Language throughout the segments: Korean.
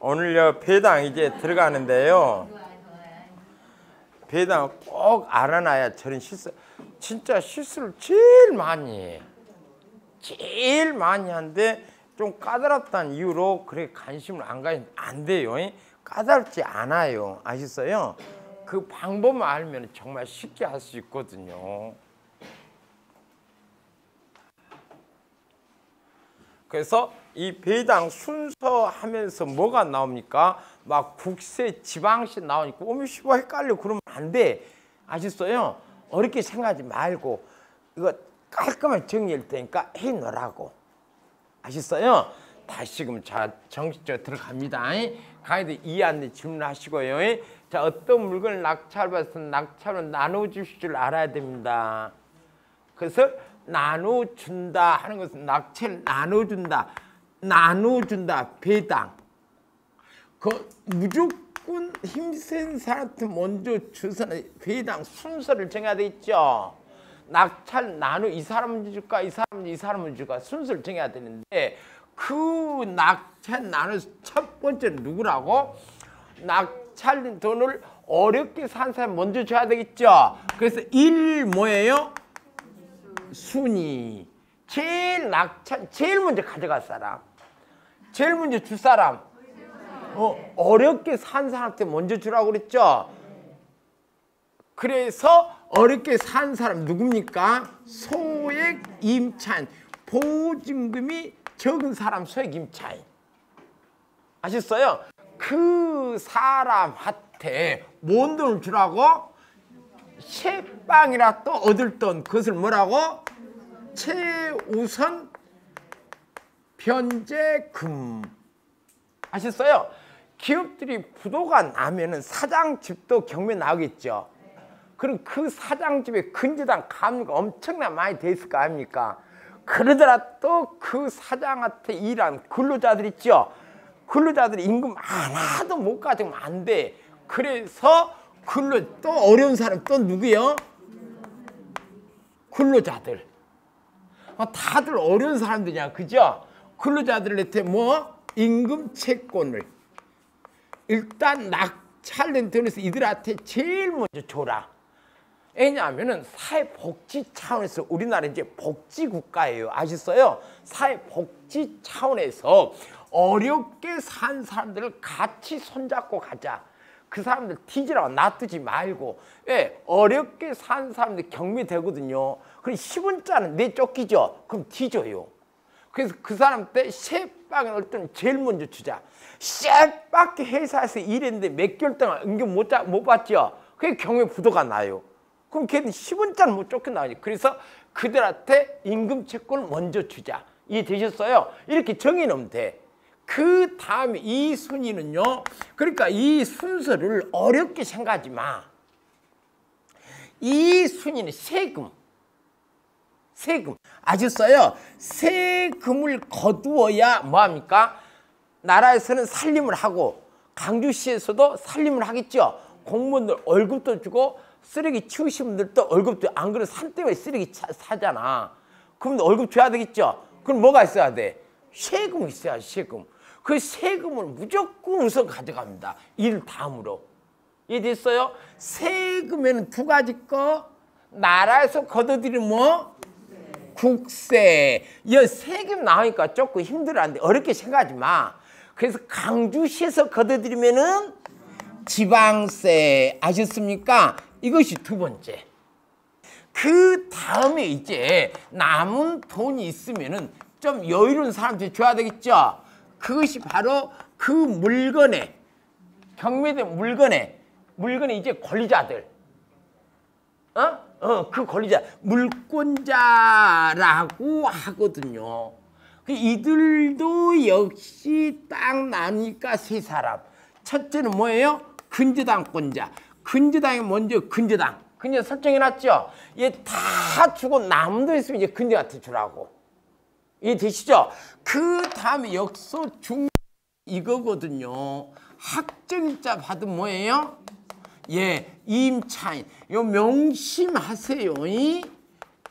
오늘 요 배당 이제 들어가는데요. 배당 꼭 알아놔야 저런 실수 진짜 실수를 제일 많이 해. 제일 많이 하는데 좀 까다롭다는 이유로 그렇게 관심을 안 가면 안 돼요. 까다롭지 않아요. 아셨어요? 그 방법만 알면 정말 쉽게 할 수 있거든요. 그래서 이 배당 순서 하면서 뭐가 나옵니까? 막 국세, 지방시 나오니까 오면 씨발 헷갈려 그러면 안 돼. 아셨어요? 어렵게 생각하지 말고 이거 깔끔하게 정리할 테니까 해놓으라고. 아셨어요? 다시금 자 정식적으로 들어갑니다. 가이드 이 안에 질문하시고요. 자 어떤 물건을 낙찰받아서 낙찰을 나눠주실 줄 알아야 됩니다. 그래서 나눠준다 하는 것은 낙찰 나눠준다. 나눠준다. 배당. 그 무조건 힘센 사람한테 먼저 주서는 배당 순서를 정해야 되겠죠. 낙찰 나누 이 사람은 줄까 이 사람은 이 사람은 줄까 순서를 정해야 되는데 그 낙찰 나눌 첫 번째 누구라고? 낙찰 돈을 어렵게 산 사람 먼저 줘야 되겠죠. 그래서 일 뭐예요? 순위. 제일 낙찰 제일 먼저 가져갈 사람. 제일 먼저 줄 사람. 어, 어렵게 산 사람한테 먼저 주라고 그랬죠. 그래서 어렵게 산 사람 누굽니까? 소액 임차인 보증금이 적은 사람 소액 임차인 아셨어요? 그 사람한테 뭔 돈을 주라고? 세방이라 또 얻을 돈 그것을 뭐라고? 최우선 변제금 아셨어요? 기업들이 부도가 나면은 사장 집도 경매 나오겠죠. 그럼 그 사장 집에 근저당 감리가 엄청나 많이 돼 있을 거 아닙니까? 그러더라도 그 사장한테 일한 근로자들 있죠. 근로자들이 임금 하나도 못 가지면 안 돼. 그래서 근로 또 어려운 사람 또 누구요? 근로자들. 어, 다들 어려운 사람들이야, 그죠? 근로자들한테 뭐 임금 채권을 일단 낙찰된 돈에서 이들한테 제일 먼저 줘라. 왜냐하면은 사회복지 차원에서 우리나라 이제 복지국가예요. 아셨어요? 사회복지 차원에서 어렵게 산 사람들을 같이 손잡고 가자. 그 사람들 뒤지라고 놔두지 말고 왜 어렵게 산 사람들 경미 되거든요. 그럼 10원짜리는 내 쫓기죠. 그럼 뒤져요. 그래서 그 사람 때 쇠빵을 어떤 제일 먼저 주자. 쇠빵 회사에서 일했는데 몇 개월 동안 은근 못, 못 받죠. 그게 경매 부도가 나요. 그럼 걔는 10원짜리 못 쫓겨나니. 그래서 그들한테 임금 채권을 먼저 주자. 이해되셨어요? 이렇게 정해놓으면 돼. 그 다음에 이 순위는요. 그러니까 이 순서를 어렵게 생각하지 마. 이 순위는 세금. 세금. 아셨어요? 세금을 거두어야 뭐합니까? 나라에서는 살림을 하고 강주시에서도 살림을 하겠죠. 공무원들 월급도 주고 쓰레기 치우신 분들도 월급도 안 그래도 산 때문에 쓰레기 차, 사잖아. 그럼 월급 줘야 되겠죠. 그럼 뭐가 있어야 돼? 세금 있어야 세금. 그 세금을 무조건 우선 가져갑니다. 일 다음으로. 이해됐어요? 세금에는 두 가지 거 나라에서 걷어들이면 뭐? 국세. 이 세금 나오니까 조금 힘들었는데 어렵게 생각하지 마. 그래서 강주시에서 걷어들이면은 지방세 아셨습니까? 이것이 두 번째. 그 다음에 이제 남은 돈이 있으면은 좀 여유로운 사람한테 줘야 되겠죠. 그것이 바로 그 물건에 경매된 물건에 물건에 이제 권리자들 어? 어, 그 권리자 물권자라고 하거든요. 그 이들도 역시 딱 나니까 세 사람. 첫째는 뭐예요? 근저당권자. 근저당이 먼저 근저당. 근저 설정해놨죠? 얘 다 주고 남도 있으면 이제 근저한테 주라고. 이해되시죠? 그 다음에 역소 중 이거거든요. 학정일자 받은 뭐예요? 예, 임차인. 요 명심하세요. 이?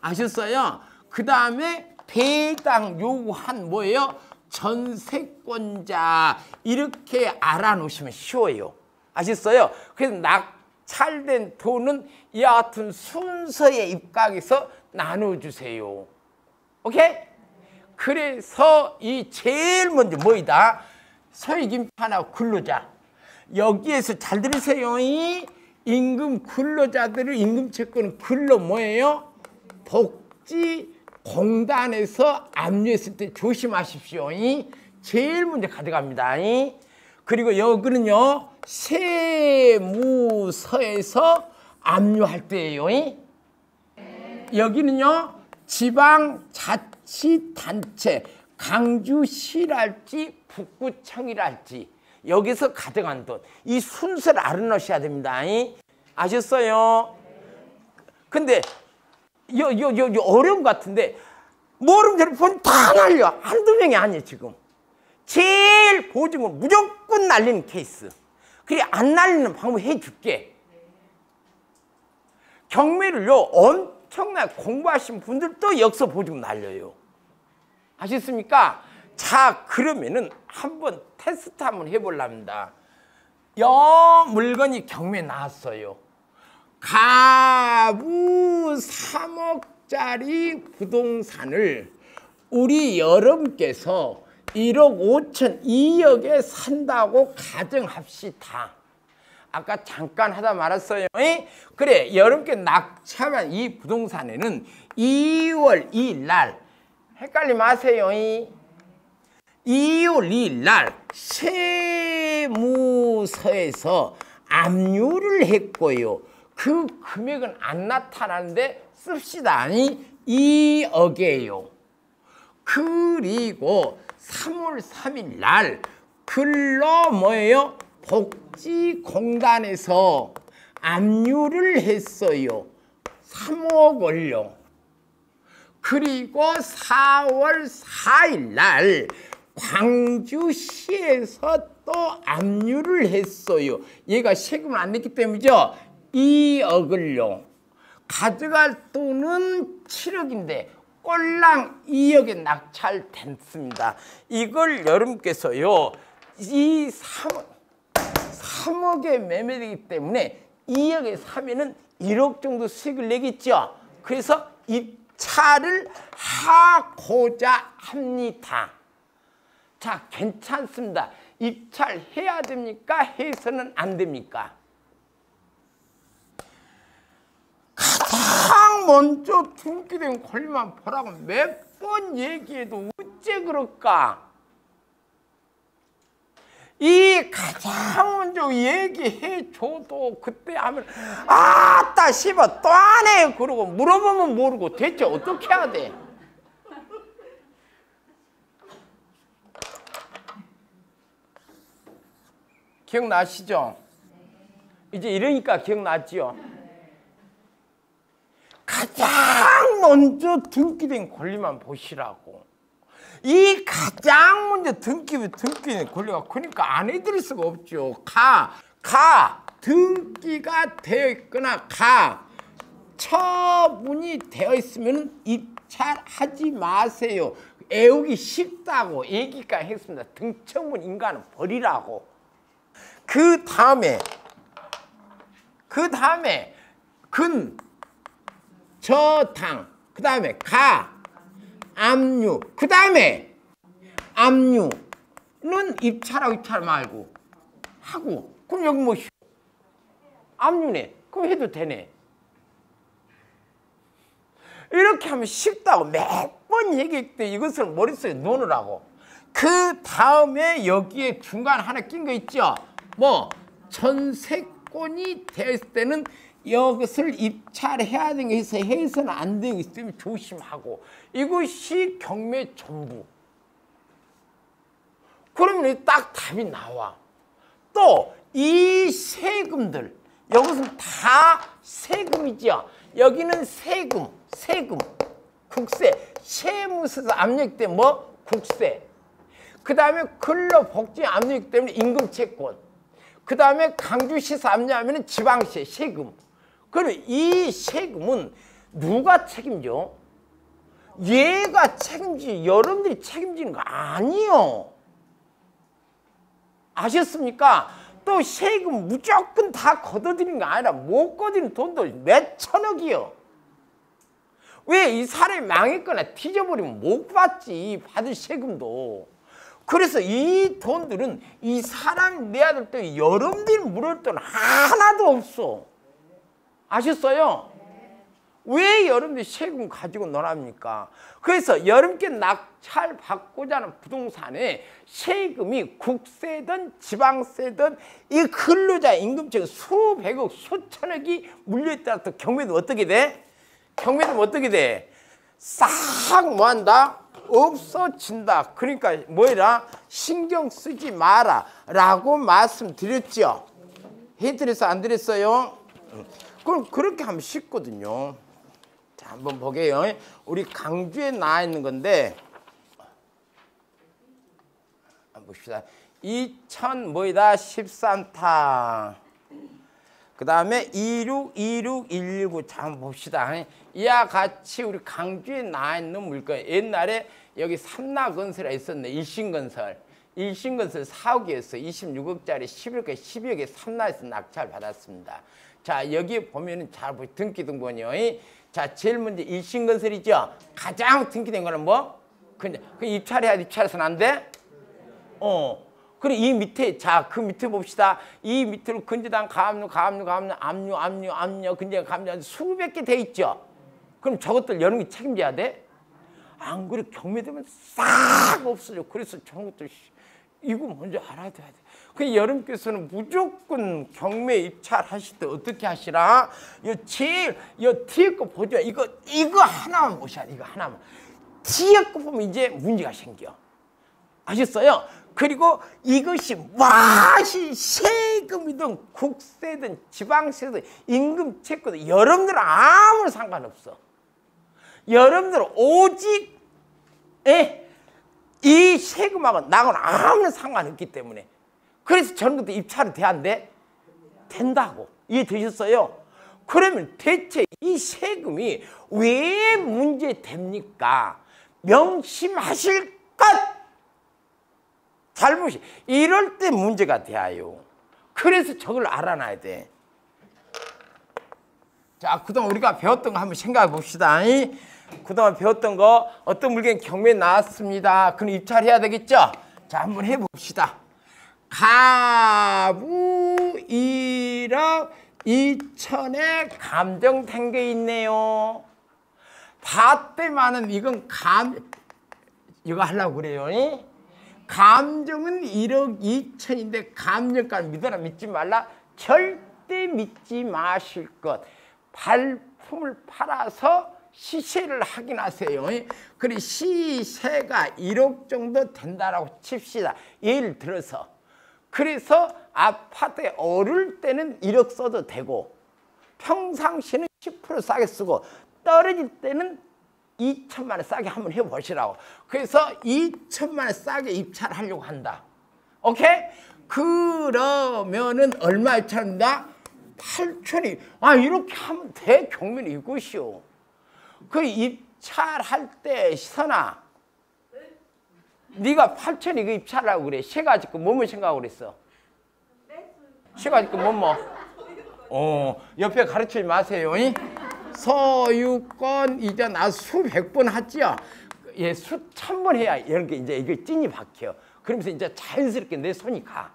아셨어요? 그 다음에 배당 요한 뭐예요? 전세권자 이렇게 알아놓으시면 쉬워요. 아셨어요? 그래서 낙찰된 돈은 이와 같은 순서의 입각에서 나눠주세요. 오케이? 그래서 이 제일 먼저 뭐이다? 서익임판하고 근로자. 여기에서 잘 들으세요. 이 임금 근로자들을 임금 채권은 근로 뭐예요? 복지 공단에서 압류했을 때 조심하십시오. 이 제일 먼저 가져갑니다. 이 그리고 여기는요 세무서에서 압류할 때예요. 이 여기는요 지방자치단체 강주시랄지 북구청이랄지 여기서 가져간 돈 이 순서를 알아놓으셔야 됩니다. 이? 아셨어요? 근데 요, 요, 요, 요 어려움 같은데 저를 본다 날려 한두 명이 아니에요 지금 제일 보증은 무조건 날리는 케이스 그래 안 날리는 방법 해줄게 경매를요 엄청나게 공부하신 분들도 역서 보증 날려요 아셨습니까? 자 그러면은 한번 테스트 한번 해볼랍니다 여 물건이 경매 나왔어요 가부 3억짜리 부동산을 우리 여러분께서 1억 5천 2억에 산다고 가정합시다. 아까 잠깐 하다 말았어요. 에? 그래 여러분께 낙찰한 이 부동산에는 2월 2일 날 헷갈리 마세요. 2 월 2일 날 세무서에서 압류를 했고요. 그 금액은 안 나타나는데 씁시다. 아니 2억이에요. 그리고 3월 3일 날 근로 뭐예요? 복지공단에서 압류를 했어요. 3억을요. 그리고 4월 4일 날 광주시에서 또 압류를 했어요. 얘가 세금을 안 냈기 때문이죠. 2억을요. 가져갈 돈은 7억인데 꼴랑 2억에 낙찰됐습니다. 이걸 여러분께서요. 이 3억, 3억에 매매되기 때문에 2억에 사면은 1억 정도 수익을 내겠죠. 그래서 입찰을 하고자 합니다. 자, 괜찮습니다. 입찰해야 됩니까? 해서는 안 됩니까? 가장 먼저 등기된 권리만 보라고 몇 번 얘기해도 어째 그럴까? 이 가장 먼저 얘기해 줘도 그때 하면 아따 씨발 또 안 해 그러고 물어보면 모르고 대체 어떻게 해야 돼? 기억나시죠? 이제 이러니까 기억났지요? 가장 먼저 등기된 권리만 보시라고. 이 가장 먼저 등기, 등기된 권리가 그러니까 안 해드릴 수가 없죠. 가, 가, 등기가 되어 있거나 가, 처분이 되어 있으면 입찰하지 마세요. 애우기 쉽다고 얘기까지 했습니다. 등처분 인간은 버리라고. 그 다음에 그 다음에 근 저당 그 다음에 가 압류 그 다음에 압류는 입찰하고 입찰 말고 하고. 그럼 여기 뭐 압류네. 그럼 해도 되네. 이렇게 하면 쉽다고 몇 번 얘기했대. 이것을 머릿속에 놓으라고. 그 다음에 여기에 중간 하나 낀 거 있죠 뭐 전세권이 됐을 때는 이것을 입찰해야 되는 게 있어 해서는 안게 있으면 조심하고. 이것이 경매 전부. 그러면 딱 답이 나와. 또 이 세금들 이것은 다 세금이죠. 여기는 세금 세금. 국세. 세무서에서 압력때 뭐? 국세. 그 다음에 근로복지 압력 때문에 임금채권 그 다음에 강주시에서 압류하면 지방세 세금 그럼 이 세금은 누가 책임져? 얘가 책임지 여러분들이 책임지는 거 아니요. 아셨습니까? 또 세금 무조건 다 걷어들이는 게 아니라 못 걷어들이는 돈도 몇 천억이요. 왜 이 사람이 망했거나 뒤져버리면 못 받지 받을 세금도. 그래서 이 돈들은 이 사람 내야 될때 여러분들이 물을 돈 하나도 없어. 아셨어요? 왜 여러분들이 세금 가지고 놀합니까? 그래서 여러분께 낙찰 받고자 하는 부동산에 세금이 국세든 지방세든 이 근로자 임금제가 수백억 수천억이 물려있다가 또 경매도 어떻게 돼? 경매도 어떻게 돼? 싹 뭐한다? 없어진다. 그러니까 뭐라 신경 쓰지 마라 라고 말씀드렸죠. 해드려서 안 드렸어요? 그럼 그렇게 하면 쉽거든요. 자, 한번 보게요. 우리 강주에 나와 있는 건데 봅시다. 2000 뭐이다 13타. 그 다음에 262619자 한번 봅시다. 이와 같이 우리 강주에 나와 있는 물건 옛날에 여기 삼라건설이 있었네. 일신건설. 일신건설 4억이었어. 26억짜리 11억에 12억에 삼라에서 낙찰 받았습니다. 자 여기 보면은 잘 보시 등기등본이요. 자 제일 먼저 일신건설이죠. 가장 등기된 거는 뭐? 근데 그 입찰해야 입찰해서는 안 돼? 어. 그리고 이 밑에 자 그 밑에 봅시다. 이 밑으로 근저당 가압류 가압류 가압류 압류 압류 압류 근저당 가압류 수백 개 돼 있죠. 그럼 저것들 여러 개 책임져야 돼? 안 그래 경매되면 싹 없어져. 그래서 저런 것들 이거 먼저 알아야 돼. 그 여러분께서는 무조건 경매 입찰하실 때 어떻게 하시라? 요 제일 요 뒤에 거 보죠. 이거 이거 하나만 보셔야 돼. 이거 하나만. 뒤에 거 보면 이제 문제가 생겨. 아셨어요? 그리고 이것이 와시 세금이든 국세든 지방세든 임금채권든 여러분들은 아무 상관없어. 여러분들은 오직 에, 이 세금하고 나하고는 아무런 상관없기 때문에 그래서 저런 것도 입찰이 돼안 돼? 된다고 이해되셨어요? 그러면 대체 이 세금이 왜 문제됩니까? 명심하실 것! 잘못이 이럴 때 문제가 돼요. 그래서 저걸 알아놔야 돼. 자, 그동안 우리가 배웠던 거 한번 생각해 봅시다. 그동안 배웠던 거 어떤 물건 경매에 나왔습니다. 그럼 입찰해야 되겠죠? 자, 한번 해 봅시다. 가부 1억 2천에 감정된 게 있네요. 밭때만은 이건 감 이거 하려고 그래요. 감정은 1억 2천인데 감정까지 믿어라 믿지 말라 절대 믿지 마실 것. 발품을 팔아서 시세를 확인하세요. 그래 시세가 1억 정도 된다라고 칩시다. 예를 들어서 그래서 아파트에 오를 때는 1억 써도 되고 평상시는 10% 싸게 쓰고 떨어질 때는 2천만 원 싸게 한번 해보시라고. 그래서 2천만 원 싸게 입찰하려고 한다. 오케이? 그러면은 얼마 입찰한다? 8천이. 아 이렇게 하면 대 경매는 이것이요. 그 입찰할 때 선아 네 가 8천 이거 입찰하고 그래. 새가 지금 뭐뭐 생각하고 그랬어? 새가 지금 뭐뭐? 어 옆에 가르치지 마세요. 이? 소유권 이제 나 수백 번 했지요. 예, 수천 번 해야 이런 게 이제 이게 찐이 박혀. 그러면서 이제 자연스럽게 내 손이 가.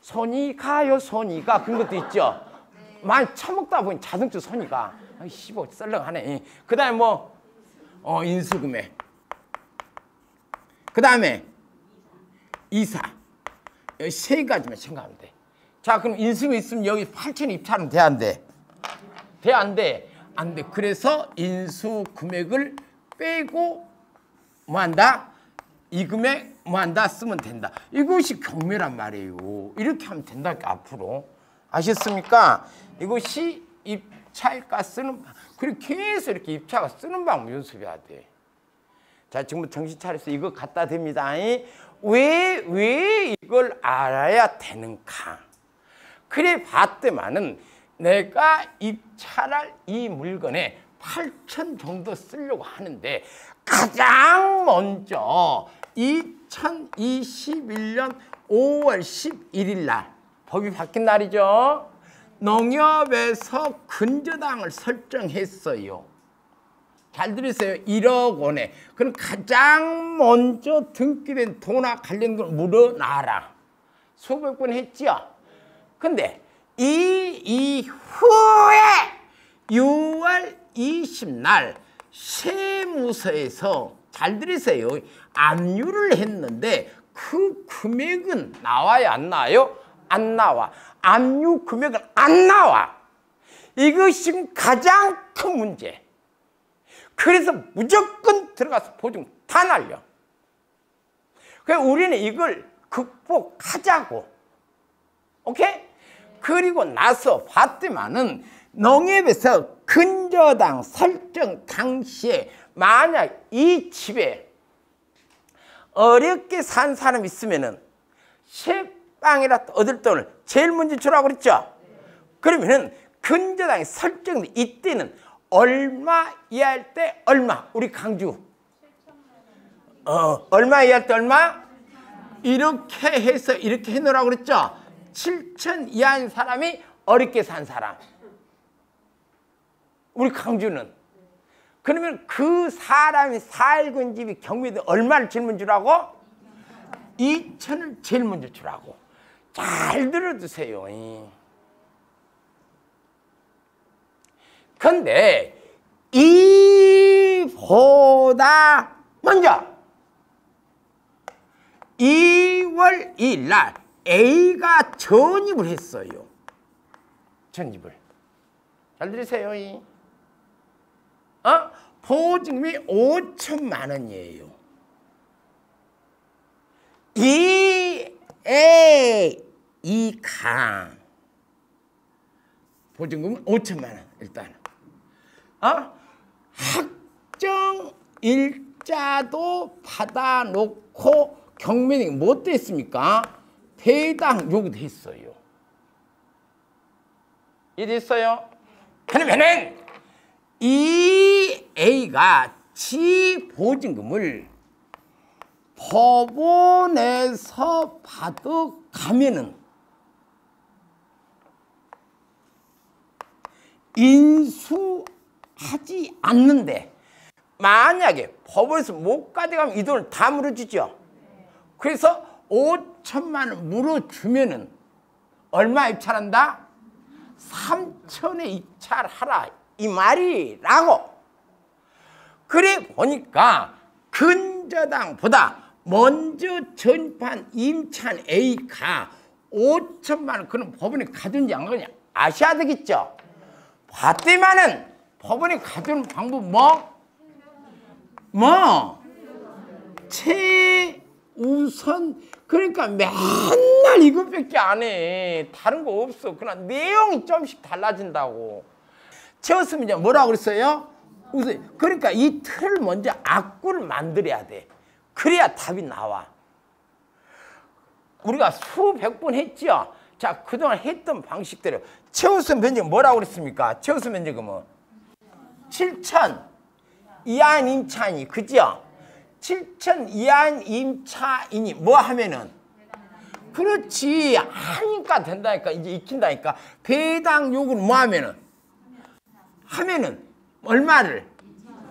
손이 가요, 손이 가. 그런 것도 있죠. 많이 처먹다 보니 자동차 손이 가. 아이, 씨발, 썰렁하네. 그 다음에 뭐, 어, 인수금액. 그 다음에 이사. 세 가지만 생각하면 돼. 자, 그럼 인수금 있으면 여기 8천 입찰은 돼, 안 돼? 돼, 안 돼? 안 돼. 그래서 인수 금액을 빼고 뭐 한다? 이 금액 뭐 한다? 쓰면 된다. 이것이 경매란 말이에요. 이렇게 하면 된다, 앞으로. 아셨습니까? 이것이 입찰가 쓰는, 그리고 계속 이렇게 입찰가 쓰는 방법 연습해야 돼. 자, 지금 정신 차려서 이거 갖다 댑니다. 왜, 왜 이걸 알아야 되는가? 그래 봤더만은 내가 입찰할 이 물건에 8천 정도 쓰려고 하는데 가장 먼저 2021년 5월 11일 날 법이 바뀐 날이죠. 농협에서 근저당을 설정했어요. 잘 들으세요. 1억 원에. 그럼 가장 먼저 등기된 돈과 관련 걸 물어놔라. 수백 번 했죠. 근데 이 이후에 6월 20날 세무서에서 잘 들으세요. 압류를 했는데 그 금액은 나와야 안 나와요? 안 나와. 압류 금액은 안 나와. 이것이 가장 큰 문제. 그래서 무조건 들어가서 보증 다 날려. 그래서 우리는 이걸 극복하자고. 오케이? 그리고 나서 봤더만은 농협에서 근저당 설정 당시에 만약 이 집에 어렵게 산 사람 있으면은 세방이라 얻을 돈을 제일 먼저 주라고 그랬죠? 그러면은 근저당이 설정돼 이때는 얼마 이하일 때 얼마? 우리 강주. 어 얼마 이하일 때 얼마? 이렇게 해서 이렇게 해놓으라고 그랬죠 7천 이하인 사람이 어렵게 산 사람. 우리 강주는. 그러면 그 사람이 살고 있는 집이 경매도 얼마를 먼저 주라고? 2천을 제일 먼저 주라고. 잘 들어두세요. 근데 이보다 먼저 2월 2일 날 A가 전입을 했어요. 전입을. 잘 들으세요. 이. 어? 보증금이 5천만 원이에요. 이 A 이강 보증금은 5천만 원 일단. 어? 확정 일자도 받아놓고 경매는 못 됐습니까? 배당 요구됐어요. 이랬어요. 그러면은 이 A가 지 보증금을 법원에서 받아가면은 인수하지 않는데 만약에 법원에서 못 가져가면 이 돈을 다 물어주죠. 그래서 5천만 원 물어주면은 얼마 입찰한다? 3천에 입찰하라 이 말이라고. 그래 보니까 근저당보다 먼저 전판 임찬 A가 5천만 원 그럼 법원에 가든지 안 가든지 아셔야 되겠죠. 봤더만은 법원에 가두는 방법 뭐? 뭐? 최 우선 그러니까 맨날 이것밖에 안 해. 다른 거 없어. 그냥 내용이 좀씩 달라진다고. 최우선 이제 뭐라고 그랬어요? 우선 그러니까 이 틀을 먼저 악구를 만들어야 돼. 그래야 답이 나와. 우리가 수백 번 했죠. 자, 그동안 했던 방식대로 최우선 변경 뭐라고 그랬습니까? 최우선 변경은 7천 이하인 임차인이 그죠? 7천 이하인 임차인이 뭐 하면은? 그렇지. 하니까 된다니까. 이제 익힌다니까. 배당 요구를 뭐 하면은? 하면은 얼마를?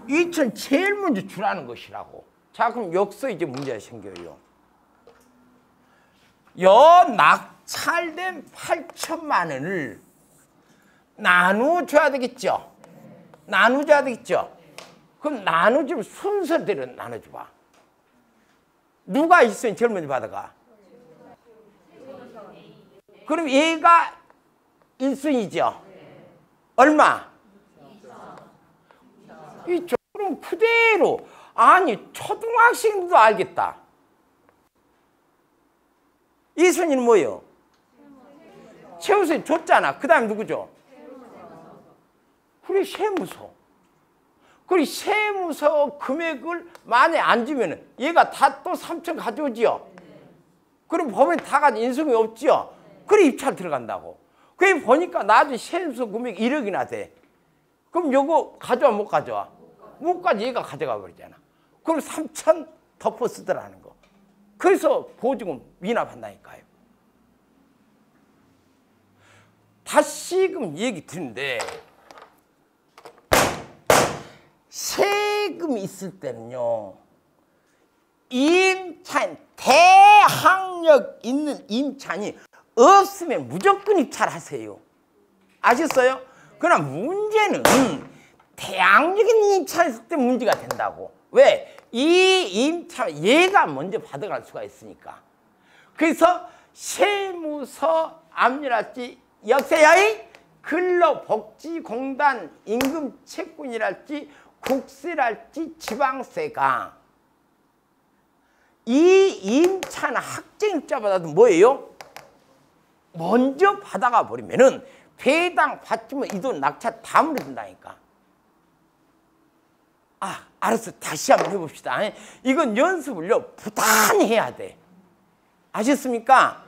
2천 제일 먼저 주라는 것이라고. 자 그럼 여기서 이제 문제가 생겨요. 여 낙찰된 8천만 원을 나누어줘야 되겠죠? 나누줘야 되겠죠 그럼 나누주면 순서대로 나눠줘봐 누가 제일 먼저 받아가 그럼 얘가 1순위죠 얼마? 이 그럼 그대로 아니 초등학생도 알겠다. 이순위는 뭐예요? 최우선이 줬잖아. 그 다음 누구죠? 그래 세무서. 그리고 세무서 금액을 만에 안 주면은 얘가 다 또 3천 가져오지요. 그럼 법원에 다 가지 인수금이 없지요. 그래 입찰 들어간다고. 그래 보니까 나중에 세무서 금액 1억이나 돼. 그럼 요거 가져와 못 가져와? 못 가져 얘가 가져가 버리잖아. 그럼 3천 덮어 쓰더라는 거. 그래서 보증금 미납한다니까요. 다시금 얘기 드는데 세금이 있을 때는요. 임차인 대항력 있는 임차인이 없으면 무조건 입찰하세요. 아셨어요? 그러나 문제는 대항력인 임차했을 때 문제가 된다고. 왜? 이 임차 얘가 먼저 받아갈 수가 있으니까. 그래서 세무서 압류랄지 역세야의 근로복지공단 임금채권이랄지 국세랄지 지방세가 이 임차나 학생자보다도 뭐예요? 먼저 받아가 버리면은 배당 받지면 이 돈 낙차 다 물어준다니까. 아, 알았어. 다시 한번 해봅시다. 이건 연습을요, 부단히 해야 돼. 아셨습니까?